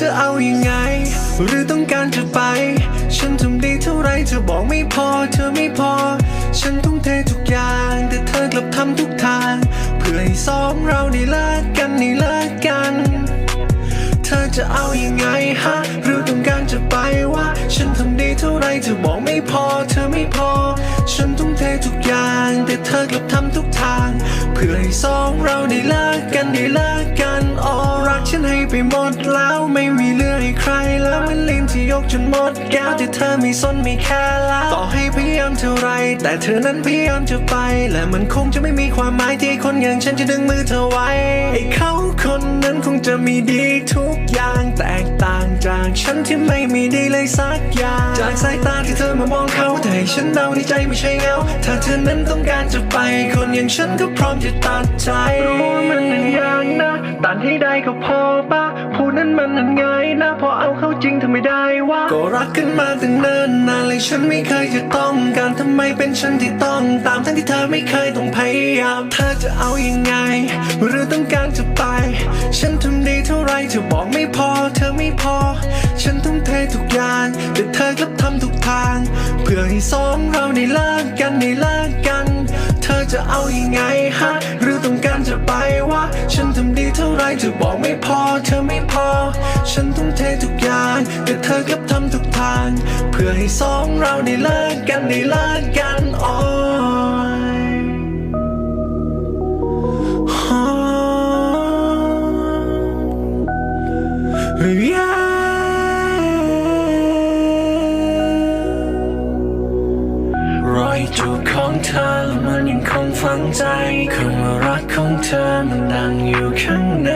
จะเอาอยัางไง หรือต้องการจะไป ฉันทำดีเท่าไรเธอบอกไม่พอ เธอไม่พอ ฉันทุ่มเททุกอย่าง แต่เธอกลับทำทุกทาง เพื่อให้สองเราได้เลิกกันได้เลิกกัน เธอจะเอาอยัางไงฮะ หรือต้องการจะไปว่า ฉันทำดีเท่าไรเธอบอกไม่พอ เธอไม่พอ ฉันทุ่มเททุกอย่าง แต่เธอกลับทำทุกทาง เพื่อให้สองเราได้เลิกกันได้เลิก ที่ยกจนหมดแก้วแต่เธอไม่สนไม่แค่ล้วต่อให้พยายามเท่าไร แต่เธอนั้นพยายามจะไป และมันคงจะไม่มีความหมายที่คนอย่างฉันจะดึงมือเธอไว้ ไอ้เขาคนนั้นคงจะมีดีทุกอย่างแตกต่างจากฉันที่ไม่มีดีเลยสักอย่าง จากสายตาที่เธอมามองเขาแต่ฉันเดาในใจไม่ใช่เงาถ้าเธอนั้นต้องการจะไป คนอย่างฉันก็พร้อมจะตัดใจรู้ว่ามันนั้นยากนะตัดให้ได้ก็พอปะ นั้นมันนั้นง่ายนะพอเอาเข้าจริงทำไม่ได้ว่าก็รักกันมาตั้งนิ่นนานเลยฉันไม่เคยจะต้องการทำไมเป็นฉันที่ต้อง ตามทั้งที่เธอไม่เคยต้องพยายามเธอจะเอาอยัางไง หรือต้องการจะไป ฉันทำดีเท่าไรเธอบอกไม่พอ เธอไม่พอ ฉันทุ่มเททุกอย่างแต่เธอกลับทำทุกทาง เพื่อให้สองเราได้เลิกกันได้เลิกกัน เธอจะเอาอยัางไงฮะ หรือต้องการจะไปว่า ฉันทำดีเท่าไรเธอบอกไม่พอ เธอไม่พอ ฉันทุ่มเททุกอย่าง แต่เธอกลับทำทุกทาง เพื่อให้สองเราได้เลิกกันได้เลิกกันอ๋อรอยจูบของเธอแล้วมันยังคงฝังใจคำว่ารักของเธอมันดังอยู่ข้างใน